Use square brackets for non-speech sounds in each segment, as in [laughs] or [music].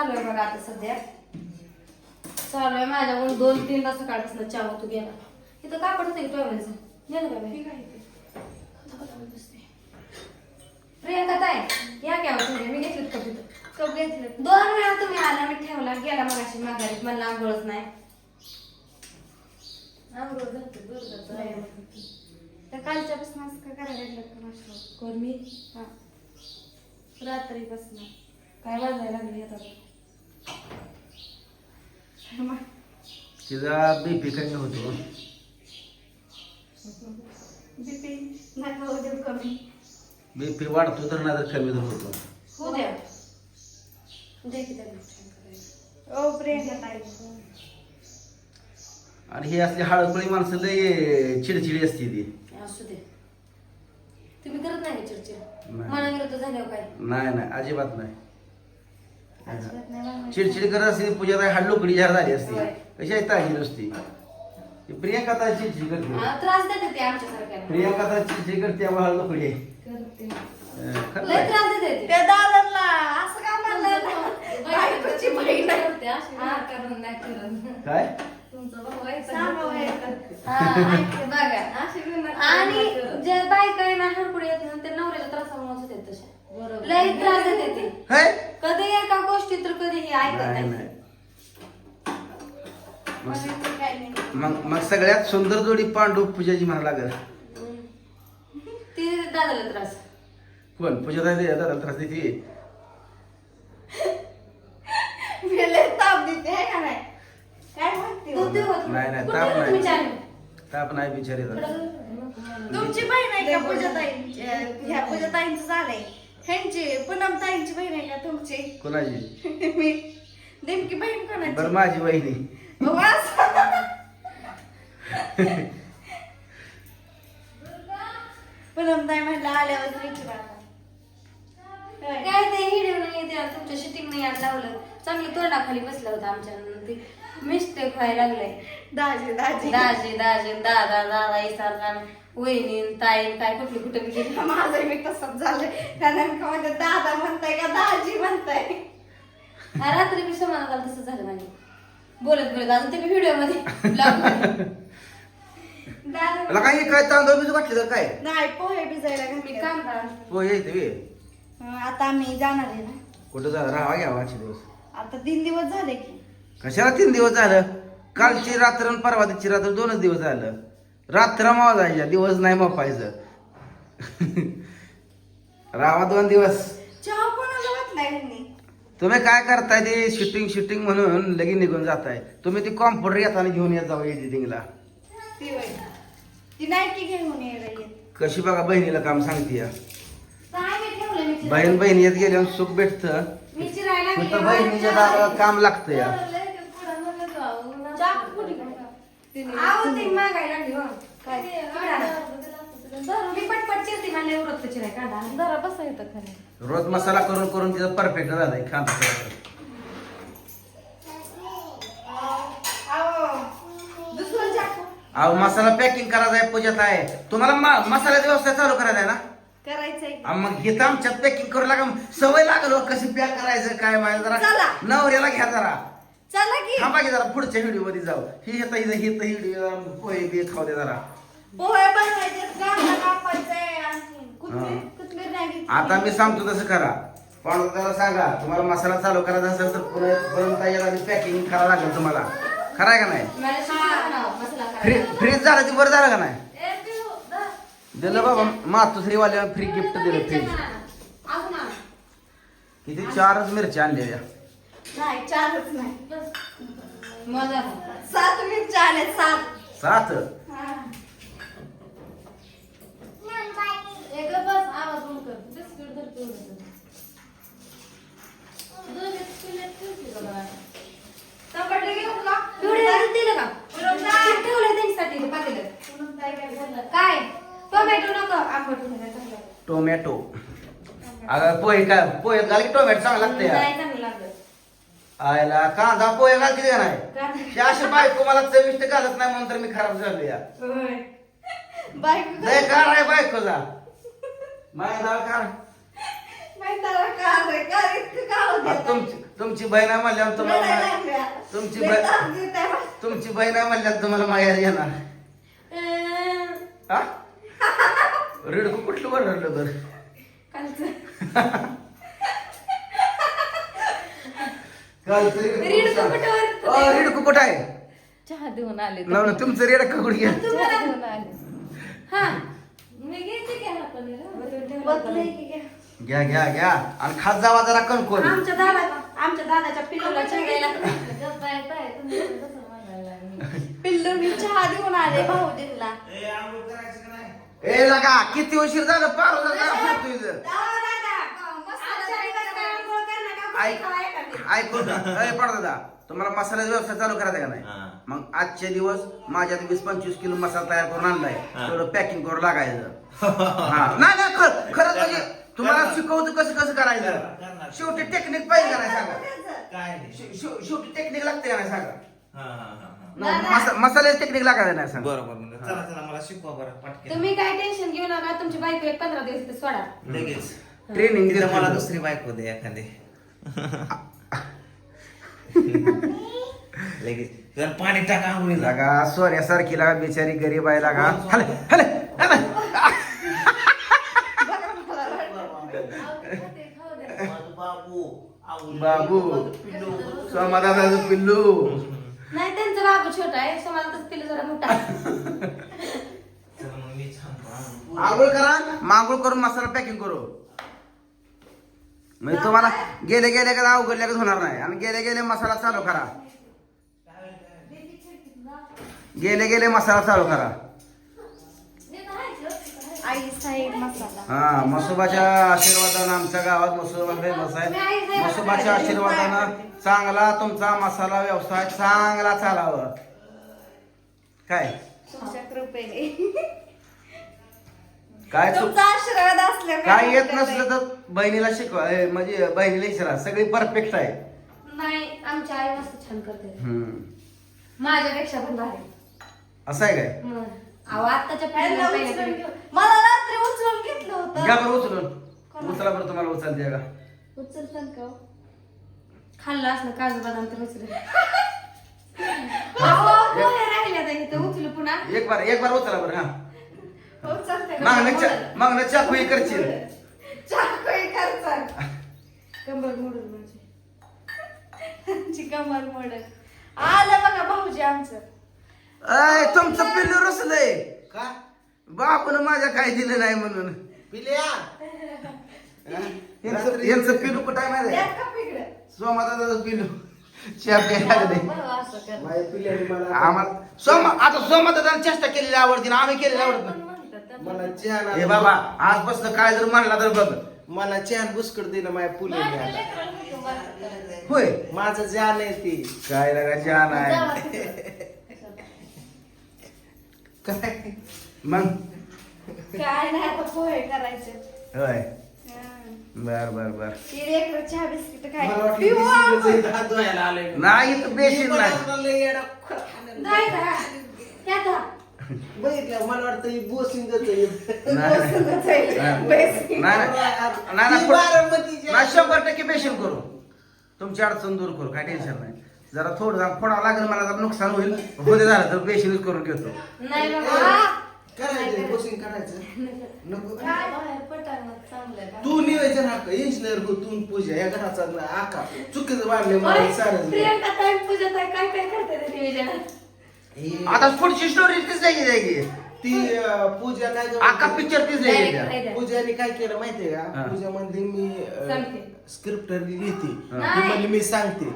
चालू आहे बघा आता सध्या. चालू आहे माझ्याकडून दोन तीन तास सकाळपासून चहा होतो गेला. इथं कापड होतं टॉयलेटचं नेलं का बाई? प्रियंका ताई या घ्या मी घेतलेत कप इथं कप घेतले दोन वेळा तुम्ही आला मी ठेवला. गेला मग अशी माघारी मला आंघोळच नाही. आंघोळ दूर जातं. तर कालच्यापासून असं काय करायला लागलं का मास्टर? कोण मी? हा. रात्रीपासून. काय वाजायला लागली आता? तिचा बीपी कमी होतो. बीपी वाढतो तर नाही तर कमी होतो. हो आणि ही असली हळपळी माणसं लय चिडचिडी असते ती. असू दे. तुम्ही करत नाही चिडचिड. नाही. मनाविरुद्ध झाल्यावर काय? नाही नाही. अजिबात नाही. चिडचिड करत असते पूजा ताई हाड लोकडी जहार झाली असते. कशी आहे ताजी नुसती ती प्रियंका ताई चिडचिड करते हा, त्रास देते ते प्रियंका ताई चिडचिड करते त्यामुळे हाड लोकडी आहे. करते अं, खरं लय आहे. त्रास देते ते. त्या दादांना असं का म्हणलं बायकोची बहीण आहे. करते, अशी हा, करून नाही करत. काय तुमचा भाऊ आहे का? सांगा वय. हा, बघा अशी बी नका आणि. जे बायका आहे ना येत ना ते नवऱ्याला त्रासामुळे होते तशा लय त्रास देते ते? कधी एका गोष्टी तर कधी हे ऐकत नाही मग- काय नाही. मग मग सगळ्यात सुंदर जोडी पांडू पूजाची म्हणा लागल. ती दादाला त्रास. कोण? पूजा ताई दादा त्रास देते. मी लय ताप देते का नाही? काय म्हणते तू हो? नाही, ताप नाही. चार? ताप नाही बिचारी तुमची बहीण आहे का पूजाताईंची ह्या पूजाताईंचं झालंय. ह्यांची पूनम ताईंची बहीण आहे का तुमची? कोणाची? [laughs] मी. नेमकी बहीण कोणाची? बरं माझी वहिनी हो, असं. पूनम ताई म्हणलं आल्यावर विचारा काय? काय ते हिडिओ नाही ते तुमच्या शूटिंग नाही आज लावलं. चांगलं तोंडाखाली बसलं होतं आमच्या ते मिस्टेक व्हायला लागलंय. दाजी दाजी. दाजी दाजी दादा दादा इसारला वहिनी ताई काय कुठली कुठे बी गेली माझं मी तसंच झालंय. कारण का म्हणजे दादा म्हणताय का दाजी म्हणताय? हा, रात्री मी समाधान झालं तसं झालं माझे बोलत बोलत अजून ते व्हिडिओमध्ये vlog मध्ये. दादा त्याला काही काय तांदूळ बिजू घातले तर काय? नाही पोहे भिजायला मी घातले काम करा हो हं, आता आम्ही जाणार आहे ना. कुठं जा राहा घ्या आजचे दिवस. आता तीन दिवस झाले की. कशाला तीन दिवस झालं? कालची रात्र आणि परवा दिवशी रात्र दोनच दिवस झालं. रात्र मावायच्या दिवस नाही मापायचं. राहा दोन दिवस. चहा तुम्ही काय करताय ते शूटिंग शूटिंग म्हणून लगेच निघून जाताय. तुम्ही ती कॉम्प्युटर येताना घेऊन येत जाऊ एडिटिंगला कशी बघा बहिणीला काम सांगते? बहीण बहीण येत गेल्यावर सुख भेटतं. बहिणीच्या काम लागतं या. आहो ती मागायला लागली हो. काय? मी पटपट चिरते म्हणले उरत चिराय कांदा जरा बसा येतं खाली. रोज मसाला करून करून तिचं परफेक्ट झालाय अहो दुसरं चाकू. अहो मसाला पॅकिंग करायचा आहे पूजात आहे. तुम्हाला मा- मसाल्याचा व्यवसाय चालू करायचा आहे ना? करायचंय. अहो, मग घेता आमच्यात पॅकिंग करू लागा सवय लागल हो, कशी पॅक करायचं काय माहिती जरा चला. नवऱ्याला घ्या जरा. चला की थांबा की जरा पुढच्या व्हिडिओमध्ये जाऊ ही येतं हिथं हिथं व्हिडिओ पोहे बी खाऊ दे जरा पोहे बनवायचे कांदा कापायचंय आणखी कोथिंबीर हा. कोथिंबीर नाही घेतली. आता मी सांगतो तसं करा पण त्याला सांगा तुम्हाला मसाला चालू करायचा असेल तर पर्यंत यायला पॅकिंग करावं लागेल तुम्हाला खरं आहे का नाही मला शिकवा म्हणावं, मसाला फ्री करायला. फ्रीज झालं ते बरं झालं का नाही ए, पिऊ, दा. दिलं बाबा मातोश्रीवाल्या फ्री गिफ्ट दिलं फ्रीज. अजून आण. किती चारच मिरच्या आणलेल्या नाही चारच नाही. मजा सात मिरच्या आल्या सात सात हा. ए, गं बस, आवाज बंद कर. बिस्किट धर पिऊ. दोन बिस्किट ठेवली का बाळा? टमाटे घेऊ का? पिवळे दिलं का? ठेवलंय त्यांच्यासाठी ते काय काय बोलला? काय टोमॅटो नको आंबट होणार आहे चांगलं. टोमॅटो अगं पोहे काय पोहे घाल की टोमॅटो चांगलं लागतं नाही चांगलं आयला कांदा पोहे घाल किती का नाही. ही अशी बायको मला चविष्ट घालत नाही म्हणून तर मी खराब झालो या. बायको लय कार आहे बायकोचा. माय दाळ कार तुमची तुमची बहीण म्हणल्यावर तुम्हाला. तुमची. तुमची बहीण आहे म्हणल्यावर तुम्हाला माहेर येणार. [laughs] रेडकू कुठलं बरं? रडलं [laughs] रेडकू कुठं? आहे. चहा देऊन आले तुमचं रेडकू कुठे गेलं चहा देऊन आले. हा मी? घ्या. घ्या घ्या आणि खात जावा जरा कणकोर आमच्या दादा आमच्या दादाच्या पिल्लूला पिल्लू मी चहा देऊन आले भाऊजींना ए लगा किती उशीर झालं? पार फिरतोय इथं. ऐक ऐकून ए दादा. तुम्हाला मसाल्याचा व्यवसाय चालू करायचा का नाही? हा. मग आजचे दिवस माझ्यात वीस पंचवीस किलो मसाला तयार करून आणलाय. हा. तेवढं पॅकिंग करून लागायचं. [laughs] हा. नाही नाही खर खरंच म्हणजे तुम्हाला शिकवतो कसं कसं करायचं? करणार. शेवटी टेक्निक पाहिजे का नाही सांगा? काय नाही. शे- शे- शेवटी टेक्निक लागते का नाही सांगा? हा, हा, हा, हा. न- मसा- मसाल्याची टेक्निक लागायला नाही सांगा. बरोबर म्हणजे चला चला मला शिकवा बरं पटकन. तुम्ही काय टेन्शन घेऊ नका तुमची बायको एक पंधरा दिवस इथे सोडा. लगेच. ट्रेनिंग तिला मला दुसरी बायको दे एखादी. [laughs] [laughs] लगेच जर पाणी टाका आंघोळीला लागा सोन्यासारखी लागा बिचारी गरीब आहे लागा हले हले बाबू बाबू. पिल्लू. सोमादादाचं पिल्लू नाही त्यांचं बाबू छोटा आहे समाजातच पिल्लू जरा मोठा. आंघोळ करा मांघोळ करून मसाला पॅकिंग करू म्हणजे तुम्हाला गेले गेले का अवघड लगेच होणार नाही. आणि गेले गेले मसाला चालू करा. गेले गेले मसाला चालू करा. हा मसोबाच्या आशीर्वादानं आमच्या गावात मसोबा फेमस आहे. मसोबाच्या आशीर्वादानं चांगला तुमचा मसाला व्यवसाय चांगला चालावं. काय? काय चुक तुमचा आशीर्वाद असल्यामुळे काय येत नसलं तर बहिणीला शिकवा ए, म्हणजे बहिणीला विचारा सगळी परफेक्ट आहे. नाही आमची आई मस्त छान करते. हम्म. माझ्यापेक्षा पण भारी. असं आहे काय? मग. अहो आत्ताच्या त्यांना पिढीला उचलून घेऊन- मला रात्री उचलून घेतलं होतं. बरं उचलून. उचला बरं तुम्हाला उचलते का? का हो? खाल्लं असलं काजू बदाम तर उचल अहो पोहे राहिल्या ताई इथं उचलू पुन्हा. एक बार एक बार उचला बरं हा. उचलते का? मागणं चा- मागणं चाकू हे करशील. चाकू करतात कंबर मोडून म्हणजे. त्यांची कमर मोडत आलं बघा भाऊजी आमचं. अय तुमचं पिल्लू रुसलंय. का? बापून माझ्या काय दिलं नाही म्हणून. पिल्या? यांचं यांचं पिल्लू कुठं आहे माहिती? का पिकडं? सोमादाचं पिल्लू. चहा प्यायला लागले. बरं असं कर. माझ्या पिल्ल्याने मला. आम्हाला सोमा आता सोमादादानं चेष्टा केलेली आवडते ना आम्ही केलेली आवडत नाही. मला चहा हे बाबा आजपासून काय जर म्हणला तर बघ. मला चहा बुसकट दिलं माझ्या पुल्याने आता होय. माझं जान आहे ती. काय लागा छान आहे. [laughs] काय? मग? काय नाही आता पोहे करायचे. होय. हं. बर बर बर. ती लेकरं चहा बिस्किट काय मला वाटलं पिऊ बिस्किटच आपण. आहे, हात धुवायला आलोय. नाही बेशीन मी नाही. का? बघितलं मला वाटतं ही बोसिंगच आहे. नाही बसूनच आहे. नाही बेसिक. नाही नाही. ही पुढं- बारामतीची नाही शंभर टक्के बेशीन करू. तुमची अडचण दूर करू काय टेन्शन नाही. जरा थोडं जरा फोडावं लागेल मला जरा नुकसान होईल. होते झालं तर बेशीनच करून घेतो. नाही बाबा. करायचं बोसिंग करायचं नको. बाहेर पटांगणात चांगलं आहे. तू नियोजन हाक इंजिनियर हो तू पूजा या घराचा ना आका. चुकीचं वाढले मला होय, सारं. प्रियंका ताई पूजा ताई काय काय करते ते नियोजनात? आता पुढची स्टोरी तीच नाही जायची ती पूजा काय अख्खा? पिक्चर तीच नाही. पूजाने काय केलं माहितीये. का? पूजा मध्ये मी सांगते. स्क्रिप्ट लिहिते. ती म्हणली मी सांगते.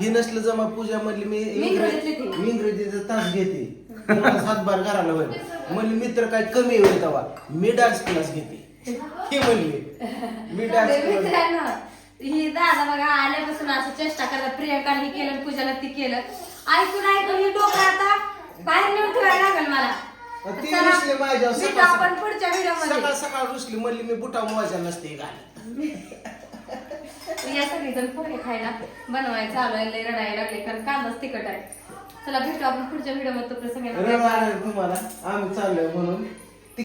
ही नसलं जमा पूजा म्हणली मी मी इंग्रजीचा तास घेते. मला सातबार घराला होईल. म्हणली मित्र काय कमी होईल तेव्हा मी डान्स क्लास घेते. ही म्हणली. मी [laughs] डान्स क्लास मित्रांनो ही दादा बघा आल्यापासून असं चेष्टा करतात. प्रियंका हे केलं पूजाला ती केलं. ऐकून ऐकून ही डोकं आता बाहेर नेऊन ठेवायला लागेल मला. ती चला, रुसली माझ्यावर भेटू सकाळ- आपण पुढच्या सकाळमध्ये सकाळ रुसली म्हणली मी बुटा मोजा नसते घालत [laughs] या सगळीजण पोहे खायला बनवायला चालू आहे लय रडायला लागले कारण कांदाच तिखट आहे. चला भेटू आपण पुढच्या व्हिडिओमध्ये तो प्रसंग रड आला तुम्हाला. आम्ही चाललोय म्हणून.